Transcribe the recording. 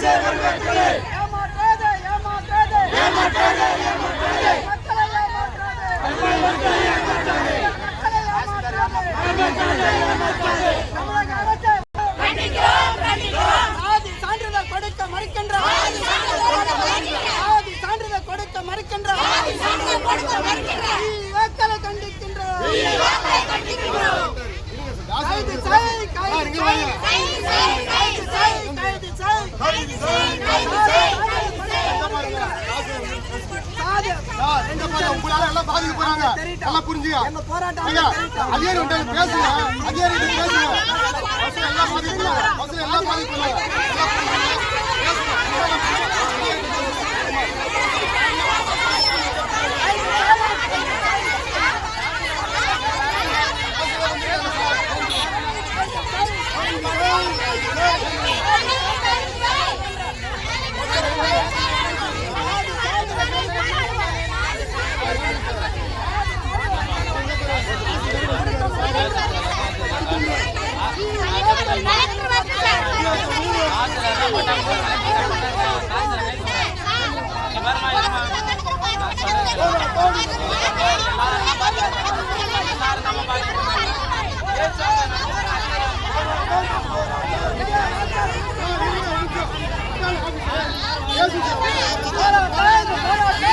ఏమంటారు ఏమంటారు ఏమంటారు உங்களால எல்லாம் Parabéns, parabéns!